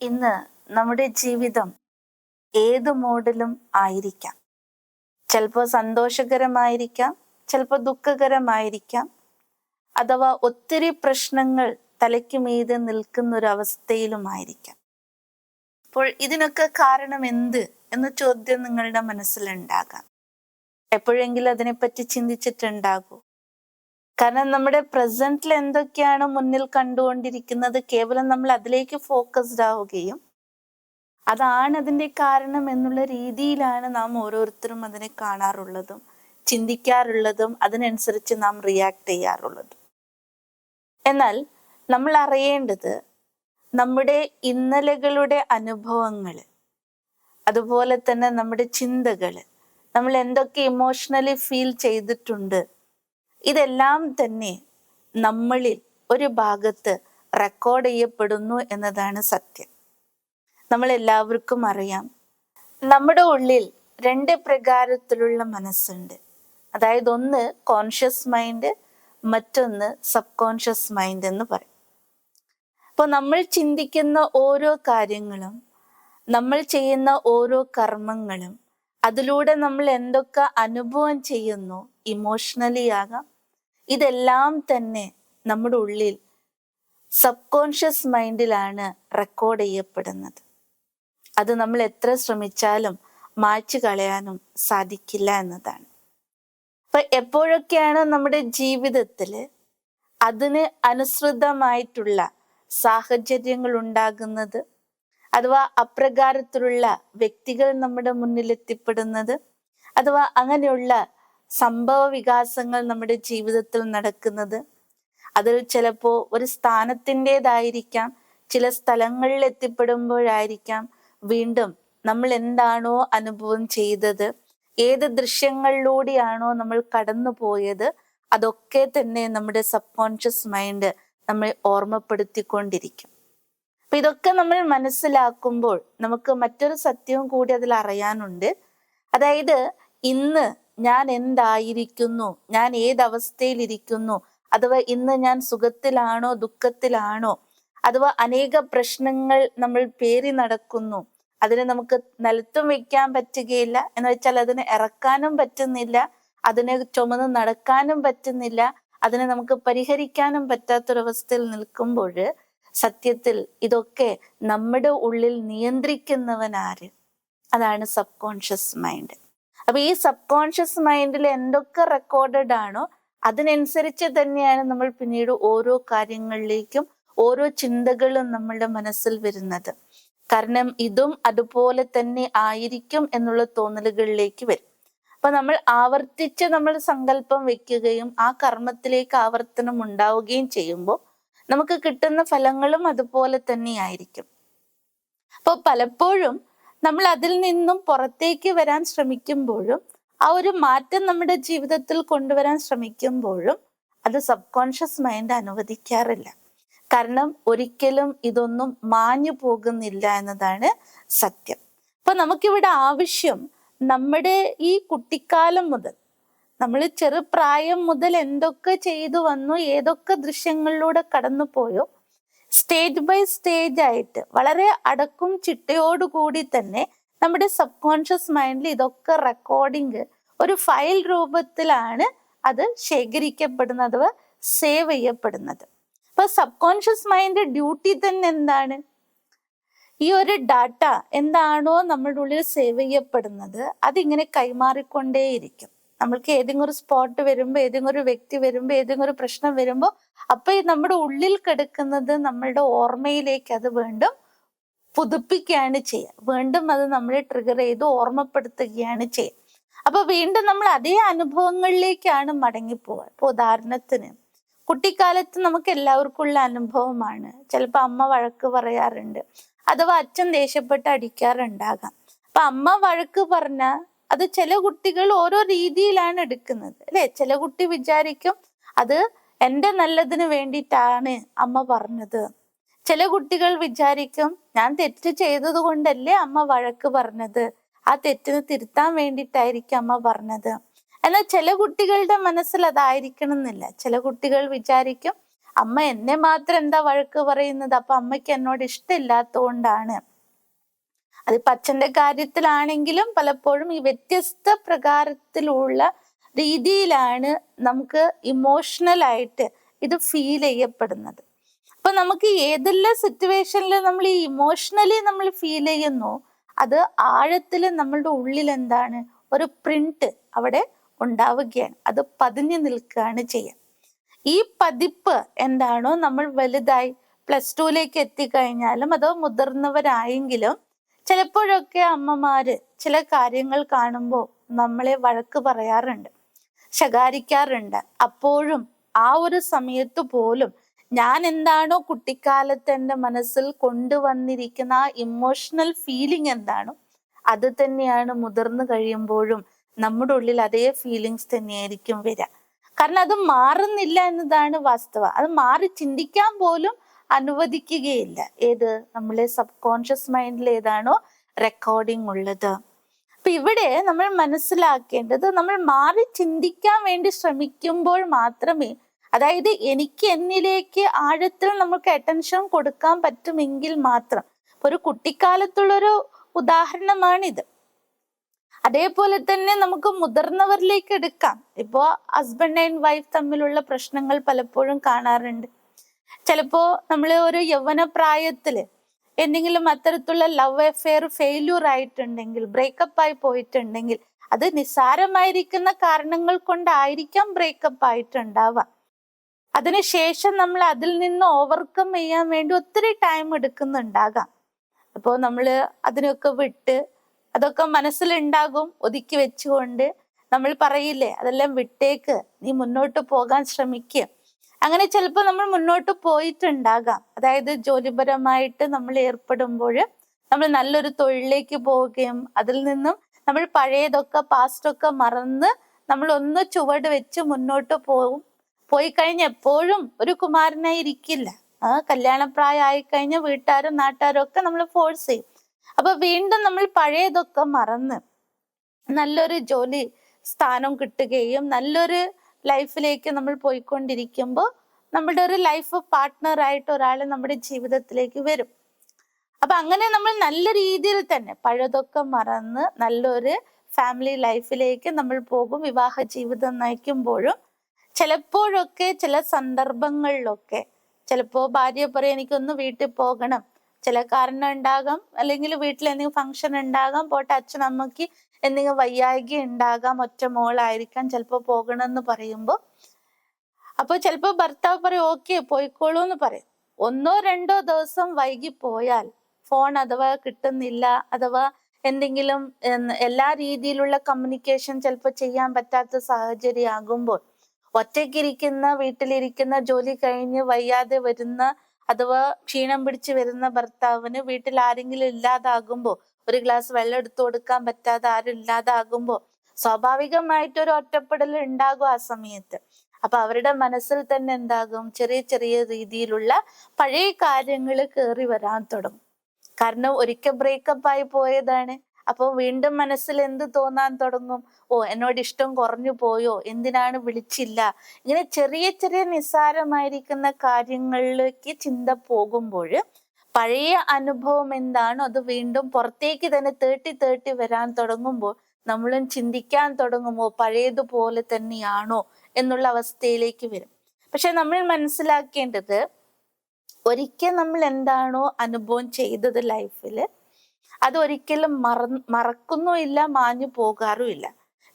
ഇന്ന് നമ്മുടെ ജീവിതം ഏത് മോഡലും ആയിരിക്കാം? ചിലപ്പോൾ സന്തോഷകരമായിരിക്കാം ചിലപ്പോൾ ദുഃഖകരമായിരിക്കാം അഥവാ ഒത്തിരി പ്രശ്നങ്ങൾ തലയ്ക്ക് മീതെ നിൽക്കുന്ന ഒരു അവസ്ഥയിലുമായിരിക്കാം അപ്പോൾ ഇതിനൊക്കെ കാരണം എന്ത് എന്ന ചോദ്യം നിങ്ങളുടെ മനസ്സിലുണ്ടാകാം. എപ്പോഴെങ്കിലും അതിനെപ്പറ്റി ചിന്തിച്ചിട്ടുണ്ടാകൂ. കാരണം നമ്മുടെ പ്രസന്റിൽ എന്തൊക്കെയാണ് മുന്നിൽ കണ്ടുകൊണ്ടിരിക്കുന്നത്? കേവലം നമ്മൾ അതിലേക്ക് ഫോക്കസ്ഡ് ആവുകയും അതാണ് അതിന്റെ കാരണം എന്നുള്ള രീതിയിലാണ് നാം ഓരോരുത്തരും അതിനെ കാണാറുള്ളതും ചിന്തിക്കാറുള്ളതും അതിനനുസരിച്ച് നാം റിയാക്ട് ചെയ്യാറുള്ളതും. എന്നാൽ നമ്മൾ അറിയേണ്ടത് നമ്മുടെ ഇന്നലകളുടെ അനുഭവങ്ങൾ അതുപോലെ തന്നെ നമ്മുടെ ചിന്തകൾ നമ്മൾ എന്തൊക്കെ ഇമോഷണലി ഫീൽ ചെയ്തിട്ടുണ്ട് ഇതെല്ലാം തന്നെ നമ്മളിൽ ഒരു ഭാഗത്ത് റെക്കോർഡ് ചെയ്യപ്പെടുന്നു എന്നതാണ് സത്യം. നമ്മൾ എല്ലാവർക്കും അറിയാം. നമ്മുടെ ഉള്ളിൽ രണ്ട് പ്രകാരത്തിലുള്ള മനസ്സുണ്ട്. അതായത് ഒന്ന് കോൺഷ്യസ് മൈൻഡ് മറ്റൊന്ന് സബ് കോൺഷ്യസ് മൈൻഡ് എന്ന് പറയും. അപ്പോൾ നമ്മൾ ചിന്തിക്കുന്ന ഓരോ കാര്യങ്ങളും നമ്മൾ ചെയ്യുന്ന ഓരോ കർമ്മങ്ങളും അതിലൂടെ നമ്മൾ എന്തൊക്കെ അനുഭവം ചെയ്യുന്നു ഇമോഷണലി ആകാം ഇതെല്ലാം തന്നെ നമ്മുടെ ഉള്ളിൽ സബ് കോൺഷ്യസ് മൈൻഡിലാണ് റെക്കോർഡ് ചെയ്യപ്പെടുന്നത്. അത് നമ്മൾ എത്ര ശ്രമിച്ചാലും മായ്ച്ചു കളയാനും സാധിക്കില്ല എന്നതാണ്. അപ്പൊ എപ്പോഴൊക്കെയാണ് നമ്മുടെ ജീവിതത്തിൽ അതിന് അനുസൃതമായിട്ടുള്ള സാഹചര്യങ്ങൾ ഉണ്ടാകുന്നത്? അഥവാ അപ്രകാരത്തിലുള്ള വ്യക്തികൾ നമ്മുടെ മുന്നിൽ എത്തിപ്പെടുന്നത്? അഥവാ അങ്ങനെയുള്ള സംഭവ വികാസങ്ങൾ നമ്മുടെ ജീവിതത്തിൽ നടക്കുന്നത്. അതിൽ ചിലപ്പോൾ ഒരു സ്ഥാനത്തിന്റെതായിരിക്കാം. ചില സ്ഥലങ്ങളിൽ എത്തിപ്പെടുമ്പോഴായിരിക്കാം വീണ്ടും നമ്മൾ എന്താണോ അനുഭവം ചെയ്തത്. ഏത് ദൃശ്യങ്ങളിലൂടെയാണോ നമ്മൾ കടന്നു പോയത്. അതൊക്കെ തന്നെ നമ്മുടെ സബ് കോൺഷ്യസ് മൈൻഡ് നമ്മളെ ഓർമ്മപ്പെടുത്തിക്കൊണ്ടിരിക്കും. അപ്പൊ ഇതൊക്കെ നമ്മൾ മനസ്സിലാക്കുമ്പോൾ നമുക്ക് മറ്റൊരു സത്യവും കൂടി അതിൽ അറിയാനുണ്ട്. അതായത് ഇന്ന് ഞാൻ എന്തായിരിക്കുന്നു ഞാൻ ഏതവസ്ഥയിലിരിക്കുന്നു അഥവാ ഇന്ന് ഞാൻ സുഖത്തിലാണോ ദുഃഖത്തിലാണോ? അഥവാ അനേക പ്രശ്നങ്ങൾ നമ്മൾ പേറി നടക്കുന്നു. അതിനെ നമുക്ക് നിലത്തും വെക്കാൻ പറ്റുകയില്ല. എന്ന് വെച്ചാൽ അതിനെ ഇറക്കാനും പറ്റുന്നില്ല. അതിനെ ചുമന്ന് നടക്കാനും പറ്റുന്നില്ല. അതിനെ നമുക്ക് പരിഹരിക്കാനും പറ്റാത്തൊരവസ്ഥയിൽ നിൽക്കുമ്പോൾ സത്യത്തിൽ ഇതൊക്കെ നമ്മുടെ ഉള്ളിൽ നിയന്ത്രിക്കുന്നവൻ ആര് അതാണ് സബ് കോൺഷ്യസ് മൈൻഡ്. അപ്പൊ ഈ സബ് കോൺഷ്യസ് മൈൻഡിൽ എന്തൊക്കെ റെക്കോർഡഡ് ആണോ അതിനനുസരിച്ച് തന്നെയാണ് നമ്മൾ പിന്നീട് ഓരോ കാര്യങ്ങളിലേക്കും ഓരോ ചിന്തകളും നമ്മളുടെ മനസ്സിൽ വരുന്നത്. കാരണം ഇതും അതുപോലെ തന്നെ ആയിരിക്കും എന്നുള്ള തോന്നലുകളിലേക്ക് വരും. അപ്പൊ നമ്മൾ ആവർത്തിച്ച് നമ്മൾ സങ്കല്പം വെക്കുകയും ആ കർമ്മത്തിലേക്ക് ആവർത്തനം ഉണ്ടാവുകയും ചെയ്യുമ്പോൾ നമുക്ക് കിട്ടുന്ന ഫലങ്ങളും അതുപോലെ തന്നെ ആയിരിക്കും. അപ്പോൾ പലപ്പോഴും നമ്മൾ അതിൽ നിന്നും പുറത്തേക്ക് വരാൻ ശ്രമിക്കുമ്പോഴും ആ ഒരു മാറ്റം നമ്മുടെ ജീവിതത്തിൽ കൊണ്ടുവരാൻ ശ്രമിക്കുമ്പോഴും അത് സബ് കോൺഷ്യസ് മൈൻഡ് അനുവദിക്കാറില്ല. കാരണം ഒരിക്കലും ഇതൊന്നും മാഞ്ഞു പോകുന്നില്ല എന്നതാണ് സത്യം. അപ്പൊ നമുക്കിവിടെ ആവശ്യം നമ്മുടെ ഈ കുട്ടിക്കാലം മുതൽ നമ്മൾ ചെറുപ്രായം മുതൽ എന്തൊക്കെ ചെയ്തു വന്നു ഏതൊക്കെ ദൃശ്യങ്ങളിലൂടെ കടന്നു പോയോ സ്റ്റേജ് ബൈ സ്റ്റേജ് ആയിട്ട് വളരെ അടക്കും ചിട്ടയോടുകൂടി തന്നെ നമ്മുടെ സബ് കോൺഷ്യസ് മൈൻഡിൽ ഇതൊക്കെ റെക്കോർഡിങ് ഒരു ഫയൽ രൂപത്തിലാണ് അത് ശേഖരിക്കപ്പെടുന്നത് സേവ് ചെയ്യപ്പെടുന്നത്. അപ്പൊ സബ് കോൺഷ്യസ് മൈൻഡ് ഡ്യൂട്ടി തന്നെ എന്താണ്? ഈ ഒരു ഡാറ്റ എന്താണോ നമ്മുടെ ഉള്ളിൽ സേവ് ചെയ്യപ്പെടുന്നത് അതിങ്ങനെ കൈമാറിക്കൊണ്ടേയിരിക്കും. നമ്മൾക്ക് ഏതെങ്കിലും ഒരു സ്പോട്ട് വരുമ്പോൾ ഏതെങ്കിലും ഒരു വ്യക്തി വരുമ്പോൾ ഏതെങ്കിലും ഒരു പ്രശ്നം വരുമ്പോൾ അപ്പൊ ഈ നമ്മുടെ ഉള്ളിൽ കിടക്കുന്നത് നമ്മളുടെ ഓർമ്മയിലേക്ക് അത് വീണ്ടും പുതുപ്പിക്കുകയാണ് ചെയ്യുക വീണ്ടും അത് നമ്മളെ ട്രിഗർ ചെയ്ത് ഓർമ്മപ്പെടുത്തുകയാണ് ചെയ്യുക അപ്പൊ വീണ്ടും നമ്മൾ അതേ അനുഭവങ്ങളിലേക്കാണ് മടങ്ങിപ്പോവുക ഇപ്പൊ ഉദാഹരണത്തിന് കുട്ടിക്കാലത്ത് നമുക്ക് എല്ലാവർക്കും ഉള്ള അനുഭവമാണ്. ചിലപ്പോൾ അമ്മ വഴക്ക് പറയാറുണ്ട്. അഥവാ അച്ഛൻ ദേഷ്യപ്പെട്ട് അടിക്കാറുണ്ടാകാം. അപ്പൊ അമ്മ വഴക്ക് പറഞ്ഞ അത് ചില കുട്ടികൾ ഓരോ രീതിയിലാണ് എടുക്കുന്നത് അല്ലെ? ചില കുട്ടി വിചാരിക്കും അത് എന്റെ നല്ലതിന് വേണ്ടിയിട്ടാണ് അമ്മ പറഞ്ഞത്. ചില കുട്ടികൾ വിചാരിക്കും ഞാൻ തെറ്റ് ചെയ്തത് കൊണ്ടല്ലേ അമ്മ വഴക്ക് പറഞ്ഞത്. ആ തെറ്റിന് തിരുത്താൻ വേണ്ടിയിട്ടായിരിക്കും അമ്മ പറഞ്ഞത്. എന്നാൽ ചില കുട്ടികളുടെ മനസ്സിൽ അതായിരിക്കണം എന്നില്ല ചില കുട്ടികൾ വിചാരിക്കും അമ്മ എന്നെ മാത്രം എന്താ വഴക്ക് പറയുന്നത്? അപ്പൊ അമ്മയ്ക്ക് എന്നോട് ഇഷ്ടമില്ലാത്തതുകൊണ്ടാണ്. അതിപ്പോ പച്ചന്റെ കാര്യത്തിലാണെങ്കിലും പലപ്പോഴും ഈ വ്യത്യസ്ത പ്രകാരത്തിലുള്ള രീതിയിലാണ് നമുക്ക് ഇമോഷണൽ ആയിട്ട് ഇത് ഫീൽ ചെയ്യപ്പെടുന്നത്. അപ്പൊ നമുക്ക് ഏതെല്ലാം സിറ്റുവേഷനിൽ നമ്മൾ ഈ ഇമോഷണലി നമ്മൾ ഫീൽ ചെയ്യുന്നു അത് ആഴത്തിൽ നമ്മളുടെ ഉള്ളിൽ എന്താണ്? ഒരു പ്രിന്റ് അവിടെ ഉണ്ടാവുകയാണ്. അത് പതിഞ്ഞു നിൽക്കുകയാണ് ചെയ്യുക ഈ പതിപ്പ് എന്താണോ നമ്മൾ വലുതായി പ്ലസ് ടുവിലേക്ക് എത്തിക്കഴിഞ്ഞാലും അതോ മുതിർന്നവരായെങ്കിലും ചിലപ്പോഴൊക്കെ അമ്മമാര് ചില കാര്യങ്ങൾ കാണുമ്പോൾ നമ്മളെ വഴക്ക് പറയാറുണ്ട് ശകാരിക്കാറുണ്ട്. അപ്പോഴും ആ ഒരു സമയത്ത് പോലും ഞാൻ എന്താണോ കുട്ടിക്കാലത്ത് എന്റെ മനസ്സിൽ കൊണ്ടുവന്നിരിക്കുന്ന ആ ഇമോഷണൽ ഫീലിംഗ് എന്താണോ അത് തന്നെയാണ് മുതിർന്നു കഴിയുമ്പോഴും നമ്മുടെ ഉള്ളിൽ അതേ ഫീലിങ്സ് തന്നെയായിരിക്കും വരിക. കാരണം അത് മാറുന്നില്ല എന്നതാണ് വാസ്തവ. അത് മാറി ചിന്തിക്കാൻ പോലും അനുവദിക്കുകയില്ല. ഏത്? നമ്മളെ സബ് കോൺഷ്യസ് മൈൻഡിൽ ഏതാണോ റെക്കോർഡിംഗ് ഉള്ളത്. അപ്പൊ ഇവിടെ നമ്മൾ മനസ്സിലാക്കേണ്ടത് നമ്മൾ മാറി ചിന്തിക്കാൻ വേണ്ടി ശ്രമിക്കുമ്പോൾ മാത്രമേ അതായത് എനിക്ക് എന്നിലേക്ക് ആഴത്തിൽ നമുക്ക് അറ്റൻഷൻ കൊടുക്കാൻ പറ്റുമെങ്കിൽ മാത്രം. ഒരു കുട്ടിക്കാലത്തുള്ളൊരു ഉദാഹരണമാണിത്. അതേപോലെ തന്നെ നമുക്ക് മുതിർന്നവരിലേക്ക് എടുക്കാം. ഇപ്പോ ഹസ്ബൻഡ് ആൻഡ് വൈഫ് തമ്മിലുള്ള പ്രശ്നങ്ങൾ പലപ്പോഴും കാണാറുണ്ട്. ചിലപ്പോ നമ്മൾ ഒരു യൗവന പ്രായത്തിൽ എന്തെങ്കിലും അത്തരത്തിലുള്ള ലവ് അഫെയർ ഫെയില്യൂർ ആയിട്ടുണ്ടെങ്കിൽ ബ്രേക്കപ്പ് ആയി പോയിട്ടുണ്ടെങ്കിൽ അത് നിസ്സാരമായിരിക്കുന്ന കാരണങ്ങൾ കൊണ്ടായിരിക്കാം ബ്രേക്കപ്പ് ആയിട്ടുണ്ടാവാം അതിനുശേഷം നമ്മൾ അതിൽ നിന്ന് ഓവർകം ചെയ്യാൻ വേണ്ടി ഒത്തിരി ടൈം എടുക്കുന്നുണ്ടാകാം. അപ്പോൾ നമ്മൾ അതിനൊക്കെ വിട്ട് അതൊക്കെ മനസ്സിലുണ്ടാകും ഒതുക്കി വെച്ചുകൊണ്ട് നമ്മൾ പറയില്ലേ അതെല്ലാം വിട്ടേക്ക് നീ മുന്നോട്ട് പോകാൻ ശ്രമിക്കുക അങ്ങനെ ചിലപ്പോൾ നമ്മൾ മുന്നോട്ട് പോയിട്ടുണ്ടാകാം. അതായത് ജോലിപരമായിട്ട് നമ്മൾ ഏർപ്പെടുമ്പോൾ നമ്മൾ നല്ലൊരു തൊഴിലിലേക്ക് പോവുകയും അതിൽ നിന്നും നമ്മൾ പഴയതൊക്കെ പാസ്റ്റൊക്കെ മറന്ന് നമ്മൾ ഒന്ന് ചുവട് വെച്ച് മുന്നോട്ട് പോകും പോയി കഴിഞ്ഞ എപ്പോഴും ഒരു കുമാരനായി ഇരിക്കില്ല. ആ കല്യാണപ്രായം ആയിക്കഴിഞ്ഞ വീട്ടുകാരും നാട്ടുകാരും ഒക്കെ നമ്മൾ ഫോഴ്സ് ചെയ്യും. അപ്പൊ വീണ്ടും നമ്മൾ പഴയതൊക്കെ മറന്ന് നല്ലൊരു ജോലി സ്ഥാനം കിട്ടുകയും നല്ലൊരു ലൈഫിലേക്ക് നമ്മൾ പോയിക്കൊണ്ടിരിക്കുമ്പോൾ നമ്മുടെ ഒരു ലൈഫ് പാർട്ട്ണർ ആയിട്ട് ഒരാൾ നമ്മുടെ ജീവിതത്തിലേക്ക് വരും. അപ്പൊ അങ്ങനെ നമ്മൾ നല്ല രീതിയിൽ തന്നെ പഴതൊക്കെ മറന്ന് നല്ലൊരു ഫാമിലി ലൈഫിലേക്ക് നമ്മൾ പോകും. വിവാഹ ജീവിതം നയിക്കുമ്പോഴും ചിലപ്പോഴൊക്കെ ചില സന്ദർഭങ്ങളിലൊക്കെ ചിലപ്പോൾ ഭാര്യ പറയും എനിക്കൊന്ന് വീട്ടിൽ പോകണം. ചില കാരണം ഉണ്ടാകാം. അല്ലെങ്കിൽ വീട്ടിൽ എന്തെങ്കിലും ഫംഗ്ഷൻ ഉണ്ടാകാം. പോട്ടെ അച്ഛനമ്മക്ക് എന്തെങ്കിലും വയ്യായിക ഉണ്ടാകാം ഒറ്റ മോളായിരിക്കാം ചിലപ്പോൾ പോകണം എന്ന് പറയുമ്പോൾ അപ്പൊ ചിലപ്പോൾ ഭർത്താവ് പറയും ഓക്കെ പോയിക്കോളൂ എന്ന് പറയും. ഒന്നോ രണ്ടോ ദിവസം വൈകി പോയാൽ ഫോൺ അഥവാ കിട്ടുന്നില്ല അഥവാ എന്തെങ്കിലും എല്ലാ രീതിയിലുള്ള കമ്മ്യൂണിക്കേഷൻ ചിലപ്പോൾ ചെയ്യാൻ പറ്റാത്ത സാഹചര്യം ആകുമ്പോൾ ഒറ്റയ്ക്കിരിക്കുന്ന വീട്ടിലിരിക്കുന്ന ജോലി കഴിഞ്ഞ് വയ്യാതെ വരുന്ന അഥവാ ക്ഷീണം പിടിച്ച് വരുന്ന ഭർത്താവിന് വീട്ടിൽ ആരെങ്കിലും ഇല്ലാതാകുമ്പോൾ ഒരു ഗ്ലാസ് വെള്ളം എടുത്തു കൊടുക്കാൻ പറ്റാതെ ആരും ഇല്ലാതാകുമ്പോൾ സ്വാഭാവികമായിട്ട് ഒരു ഒറ്റപ്പെടൽ ഉണ്ടാകും ആ സമയത്ത്. അപ്പൊ അവരുടെ മനസ്സിൽ തന്നെ എന്താകും? ചെറിയ ചെറിയ രീതിയിലുള്ള പഴയ കാര്യങ്ങൾ കയറി വരാൻ തുടങ്ങും. കാരണം ഒരിക്കൽ ബ്രേക്കപ്പ് ആയി പോയതാണ്. അപ്പോൾ വീണ്ടും മനസ്സിൽ എന്ത് തോന്നാൻ തുടങ്ങും? ഓ എന്നോട് ഇഷ്ടം കുറഞ്ഞു പോയോ? എന്തിനാണ് വിളിച്ചില്ല? ഇങ്ങനെ ചെറിയ ചെറിയ നിസ്സാരമായിരിക്കുന്ന കാര്യങ്ങളിലേക്ക് ചിന്ത പോകുമ്പോൾ പഴയ അനുഭവം എന്താണോ അത് വീണ്ടും പുറത്തേക്ക് തന്നെ തേട്ടി തേട്ടി വരാൻ തുടങ്ങുമ്പോൾ നമ്മളും ചിന്തിക്കാൻ തുടങ്ങുമ്പോൾ പഴയതുപോലെ തന്നെയാണോ എന്നുള്ള അവസ്ഥയിലേക്ക് വരും. പക്ഷെ നമ്മൾ മനസ്സിലാക്കേണ്ടത് ഒരിക്കൽ നമ്മൾ എന്താണോ അനുഭവം ചെയ്തത് ലൈഫിൽ അത് ഒരിക്കലും മറ മറക്കുന്നുമില്ല മാഞ്ഞു പോകാറുമില്ല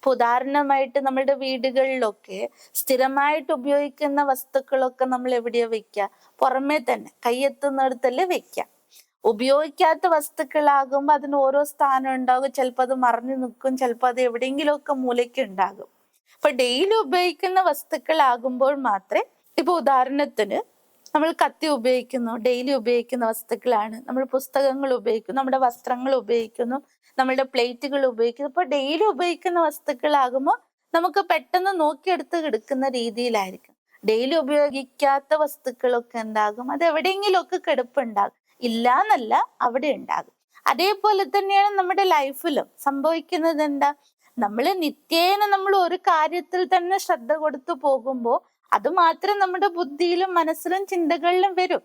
ഇപ്പൊ ഉദാഹരണമായിട്ട് നമ്മുടെ വീടുകളിലൊക്കെ സ്ഥിരമായിട്ട് ഉപയോഗിക്കുന്ന വസ്തുക്കളൊക്കെ നമ്മൾ എവിടെയാ വെക്കുക പുറമേ തന്നെ കയ്യെത്തുന്നിടത്തല്ലേ വെക്കുക ഉപയോഗിക്കാത്ത വസ്തുക്കളാകുമ്പോൾ അതിന് ഓരോ സ്ഥാനം ഉണ്ടാകും. ചിലപ്പോൾ അത് മറിഞ്ഞു നിൽക്കും ചിലപ്പോൾ അത് എവിടെയെങ്കിലുമൊക്കെ മൂലയ്ക്ക് ഉണ്ടാകും. അപ്പൊ ഡെയിലി ഉപയോഗിക്കുന്ന വസ്തുക്കളാകുമ്പോൾ മാത്രമേ ഇപ്പൊ ഉദാഹരണത്തിന് നമ്മൾ കത്തി ഉപയോഗിക്കുന്നു ഡെയിലി ഉപയോഗിക്കുന്ന വസ്തുക്കളാണ്. നമ്മൾ പുസ്തകങ്ങൾ ഉപയോഗിക്കുന്നു നമ്മുടെ വസ്ത്രങ്ങൾ ഉപയോഗിക്കുന്നു നമ്മളുടെ പ്ലേറ്റുകൾ ഉപയോഗിക്കുന്നു. ഇപ്പൊ ഡെയിലി ഉപയോഗിക്കുന്ന വസ്തുക്കളാകുമ്പോൾ നമുക്ക് പെട്ടെന്ന് നോക്കിയെടുത്ത് കിടക്കുന്ന രീതിയിലായിരിക്കും. ഡെയിലി ഉപയോഗിക്കാത്ത വസ്തുക്കളൊക്കെ എന്താകും? അത് എവിടെയെങ്കിലുമൊക്കെ കിടപ്പുണ്ടാകും. ഇല്ല എന്നല്ല അവിടെ ഉണ്ടാകും. അതേപോലെ തന്നെയാണ് നമ്മുടെ ലൈഫിലും സംഭവിക്കുന്നത് എന്താ? നമ്മൾ നിത്യേന നമ്മൾ ഒരു കാര്യത്തിൽ തന്നെ ശ്രദ്ധ കൊടുത്തു പോകുമ്പോൾ അത് മാത്രം നമ്മുടെ ബുദ്ധിയിലും മനസ്സിലും ചിന്തകളിലും വരും.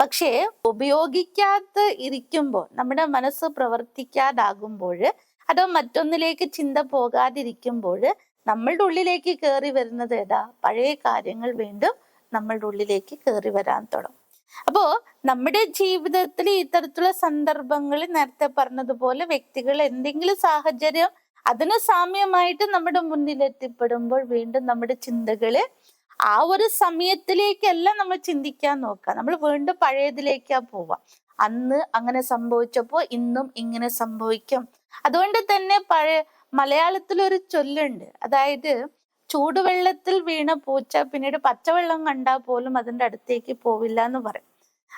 പക്ഷേ ഉപയോഗിക്കാതെ ഇരിക്കുമ്പോൾ നമ്മുടെ മനസ്സ് പ്രവർത്തിക്കാതാകുമ്പോൾ അതോ മറ്റൊന്നിലേക്ക് ചിന്ത പോകാതിരിക്കുമ്പോൾ നമ്മളുടെ ഉള്ളിലേക്ക് കയറി വരുന്നത് ഏതാ? പഴയ കാര്യങ്ങൾ വീണ്ടും നമ്മളുടെ ഉള്ളിലേക്ക് കയറി വരാൻ തുടങ്ങും. അപ്പോ നമ്മുടെ ജീവിതത്തിൽ ഇത്തരത്തിലുള്ള സന്ദർഭങ്ങളിൽ നേരത്തെ പറഞ്ഞതുപോലെ വ്യക്തികൾ എന്തെങ്കിലും സാഹചര്യം അതിന് സാമ്യമായിട്ട് നമ്മുടെ മുന്നിൽ എത്തിപ്പെടുമ്പോൾ വീണ്ടും നമ്മുടെ ചിന്തകൾ ആ ഒരു സമയത്തിലേക്കല്ല നമ്മൾ ചിന്തിക്കാൻ നോക്കുക. നമ്മൾ വീണ്ടും പഴയതിലേക്കാ പോവാ അന്ന് അങ്ങനെ സംഭവിച്ചപ്പോ ഇന്നും ഇങ്ങനെ സംഭവിക്കും. അതുകൊണ്ട് തന്നെ പഴയ മലയാളത്തിൽ ഒരു ചൊല്ലുണ്ട്. അതായത് ചൂടുവെള്ളത്തിൽ വീണ പൂച്ച പിന്നീട് പച്ചവെള്ളം കണ്ടാൽ പോലും അതിന്റെ അടുത്തേക്ക് പോവില്ല എന്ന് പറയും.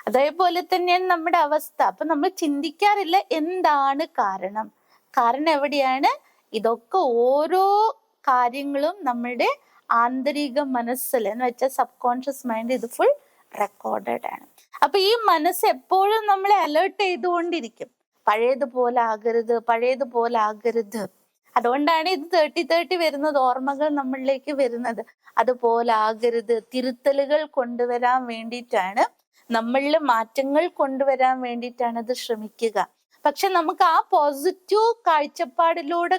അതേപോലെ തന്നെയാണ് നമ്മുടെ അവസ്ഥ. അപ്പൊ നമ്മൾ ചിന്തിക്കാറില്ല എന്താണ് കാരണം? കാരണം എവിടെയാണ്? ഇതൊക്കെ ഓരോ കാര്യങ്ങളും നമ്മുടെ ആന്തരിക മനസ്സിൽ എന്ന് വെച്ചാൽ സബ് കോൺഷ്യസ് മൈൻഡ് ഇത് ഫുൾ റെക്കോർഡഡ് ആണ്. അപ്പൊ ഈ മനസ്സ് എപ്പോഴും നമ്മളെ അലേർട്ട് ചെയ്തുകൊണ്ടിരിക്കും. പഴയതുപോലെ ആകരുത് പഴയതുപോലെ ആകരുത്. അതുകൊണ്ടാണ് ഇത് തേർട്ടി തേർട്ടി വരുന്നത് ഓർമ്മകൾ നമ്മളിലേക്ക് വരുന്നത്. അതുപോലെ ആകരുത് തിരുത്തലുകൾ കൊണ്ടുവരാൻ വേണ്ടിയിട്ടാണ് നമ്മളിൽ മാറ്റങ്ങൾ കൊണ്ടുവരാൻ വേണ്ടിയിട്ടാണ് ഇത് ശ്രമിക്കുക. പക്ഷെ നമുക്ക് ആ പോസിറ്റീവ് കാഴ്ചപ്പാടിലൂടെ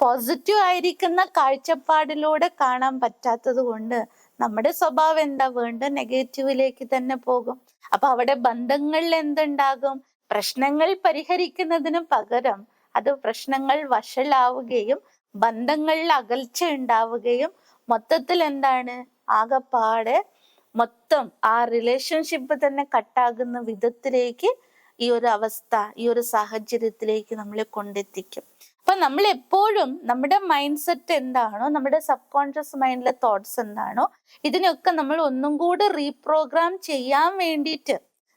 പോസിറ്റീവ് ആയിരിക്കുന്ന കാഴ്ചപ്പാടിലൂടെ കാണാൻ പറ്റാത്തത് കൊണ്ട് നമ്മുടെ സ്വഭാവം എന്താ? വേണ്ട നെഗറ്റീവിലേക്ക് തന്നെ പോകും. അപ്പൊ അവിടെ ബന്ധങ്ങളിൽ എന്തുണ്ടാകും? പ്രശ്നങ്ങൾ പരിഹരിക്കുന്നതിന് പകരം അത് പ്രശ്നങ്ങൾ വഷളാവുകയും ബന്ധങ്ങളിൽ അകൽച്ച ഉണ്ടാവുകയും മൊത്തത്തിൽ എന്താണ്? ആകെപ്പാടെ മൊത്തം ആ റിലേഷൻഷിപ്പ് തന്നെ കട്ടാകുന്ന വിധത്തിലേക്ക് ഈ ഒരു അവസ്ഥ ഈ ഒരു സാഹചര്യത്തിലേക്ക് നമ്മളെ കൊണ്ടെത്തിക്കും. അപ്പൊ നമ്മൾ എപ്പോഴും നമ്മുടെ മൈൻഡ് സെറ്റ് എന്താണോ നമ്മുടെ സബ് കോൺഷ്യസ് മൈൻഡിലെ തോട്ട്സ് എന്താണോ ഇതിനൊക്കെ നമ്മൾ ഒന്നും കൂടെ റീപ്രോഗ്രാം ചെയ്യാൻ വേണ്ടിയിട്ട്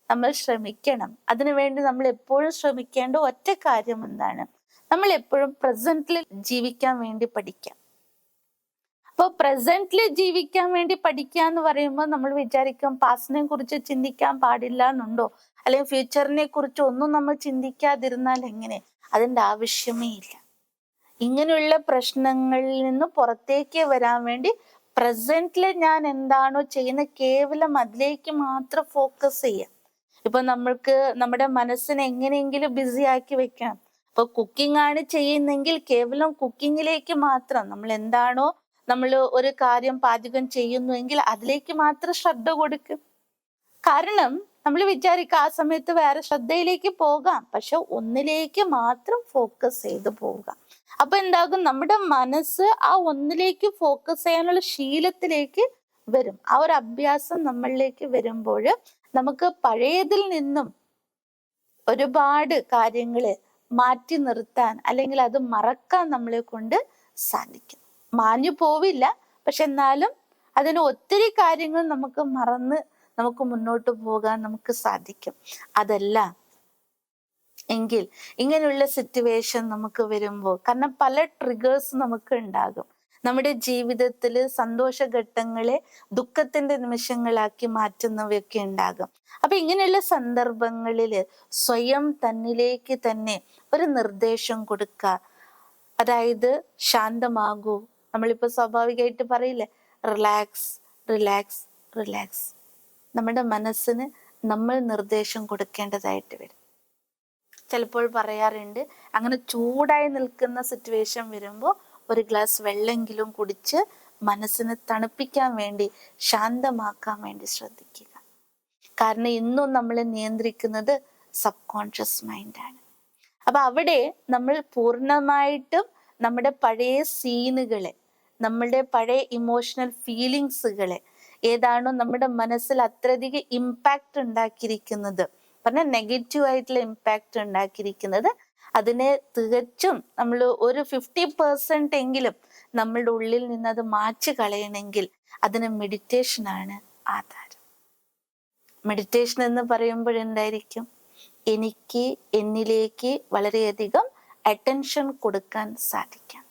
നമ്മൾ ശ്രമിക്കണം. അതിനുവേണ്ടി നമ്മൾ എപ്പോഴും ശ്രമിക്കേണ്ട ഒറ്റ കാര്യം എന്താണ്? നമ്മൾ എപ്പോഴും പ്രസന്റിൽ ജീവിക്കാൻ വേണ്ടി പഠിക്കാം. അപ്പോൾ പ്രസന്റിൽ ജീവിക്കാൻ വേണ്ടി പഠിക്കുക എന്ന് പറയുമ്പോൾ നമ്മൾ വിചാരിക്കും പാസ്റ്റിനെ കുറിച്ച് ചിന്തിക്കാൻ പാടില്ല എന്നുണ്ടോ? അല്ലെങ്കിൽ ഫ്യൂച്ചറിനെ കുറിച്ച് ഒന്നും നമ്മൾ ചിന്തിക്കാതിരുന്നാൽ എങ്ങനെ? അതിന്റെ ആവശ്യമേ ഇല്ല. ഇങ്ങനെയുള്ള പ്രശ്നങ്ങളിൽ നിന്ന് പുറത്തേക്ക് വരാൻ വേണ്ടി പ്രസന്റിൽ ഞാൻ എന്താണോ ചെയ്യുന്നത് കേവലം അതിലേക്ക് മാത്രം ഫോക്കസ് ചെയ്യാം. ഇപ്പൊ നമ്മൾക്ക് നമ്മുടെ മനസ്സിനെ എങ്ങനെയെങ്കിലും ബിസി ആക്കി വെക്കാം. ഇപ്പൊ കുക്കിംഗ് ആണ് ചെയ്യുന്നെങ്കിൽ കേവലം കുക്കിങ്ങിലേക്ക് മാത്രം നമ്മൾ എന്താണോ നമ്മൾ ഒരു കാര്യം പാചകം ചെയ്യുന്നുവെങ്കിൽ അതിലേക്ക് മാത്രം ശ്രദ്ധ കൊടുക്കും. കാരണം നമ്മൾ വിചാരിക്കുക ആ സമയത്ത് വേറെ ശ്രദ്ധയിലേക്ക് പോകാം. പക്ഷെ ഒന്നിലേക്ക് മാത്രം ഫോക്കസ് ചെയ്ത് പോവുക. അപ്പൊ എന്താകും? നമ്മുടെ മനസ്സ് ആ ഒന്നിലേക്ക് ഫോക്കസ് ചെയ്യാനുള്ള ശീലത്തിലേക്ക് വരും. ആ ഒരു അഭ്യാസം നമ്മളിലേക്ക് വരുമ്പോൾ നമുക്ക് പഴയതിൽ നിന്നും ഒരുപാട് കാര്യങ്ങൾ മാറ്റി നിർത്താൻ അല്ലെങ്കിൽ അത് മറക്കാൻ നമ്മളെ കൊണ്ട് സാധിക്കും. മാഞ്ഞു പോവില്ല. പക്ഷെ എന്നാലും അതിന് ഒത്തിരി കാര്യങ്ങൾ നമുക്ക് മറന്ന് നമുക്ക് മുന്നോട്ട് പോകാൻ നമുക്ക് സാധിക്കും. അതല്ല. എങ്കിൽ ഇങ്ങനെയുള്ള സിറ്റുവേഷൻ നമുക്ക് വരുമ്പോൾ കാരണം പല ട്രിഗേഴ്സ് നമുക്ക് ഉണ്ടാകും. നമ്മുടെ ജീവിതത്തിൽ സന്തോഷഘട്ടങ്ങളെ ദുഃഖത്തിന്റെ നിമിഷങ്ങളാക്കി മാറ്റുന്നവയൊക്കെ ഉണ്ടാകും. അപ്പൊ ഇങ്ങനെയുള്ള സന്ദർഭങ്ങളിൽ സ്വയം തന്നിലേക്ക് തന്നെ ഒരു നിർദ്ദേശം കൊടുക്കുക. അതായത് ശാന്തമാകൂ. നമ്മളിപ്പോ സ്വാഭാവികമായിട്ട് പറയില്ലേ? റിലാക്സ് റിലാക്സ് റിലാക്സ് നമ്മുടെ മനസ്സിന് നമ്മൾ നിർദ്ദേശം കൊടുക്കേണ്ടതായിട്ട് വരും. ചിലപ്പോൾ പറയാറുണ്ട് അങ്ങനെ ചൂടായി നിൽക്കുന്ന സിറ്റുവേഷൻ വരുമ്പോൾ ഒരു ഗ്ലാസ് വെള്ളമെങ്കിലും കുടിച്ച് മനസ്സിനെ തണുപ്പിക്കാൻ വേണ്ടി ശാന്തമാക്കാൻ വേണ്ടി ശ്രദ്ധിക്കുക. കാരണം ഇന്നും നമ്മളെ നിയന്ത്രിക്കുന്നത് സബ് കോൺഷ്യസ് മൈൻഡാണ് അപ്പൊ അവിടെ നമ്മൾ പൂർണമായിട്ടും നമ്മുടെ പഴയ സീനുകളെ നമ്മളുടെ പഴയ ഇമോഷണൽ ഫീലിങ്സുകളെ ഏതാണോ നമ്മുടെ മനസ്സിൽ അത്രയധികം ഇമ്പാക്റ്റ് ഉണ്ടാക്കിയിരിക്കുന്നത്. പറഞ്ഞാൽ നെഗറ്റീവ് ആയിട്ടുള്ള ഇമ്പാക്റ്റ് ഉണ്ടാക്കിയിരിക്കുന്നത്. അതിനെ തികച്ചും നമ്മൾ ഒരു ഫിഫ്റ്റി പെർസെന്റ് എങ്കിലും നമ്മളുടെ ഉള്ളിൽ നിന്ന് അത് മാറ്റി കളയണമെങ്കിൽ അതിന് മെഡിറ്റേഷൻ ആണ് ആധാരം. മെഡിറ്റേഷൻ എന്ന് പറയുമ്പോൾ എന്തായിരിക്കും? എനിക്ക് എന്നിലേക്ക് വളരെയധികം അറ്റൻഷൻ കൊടുക്കാൻ സാധിക്കാം.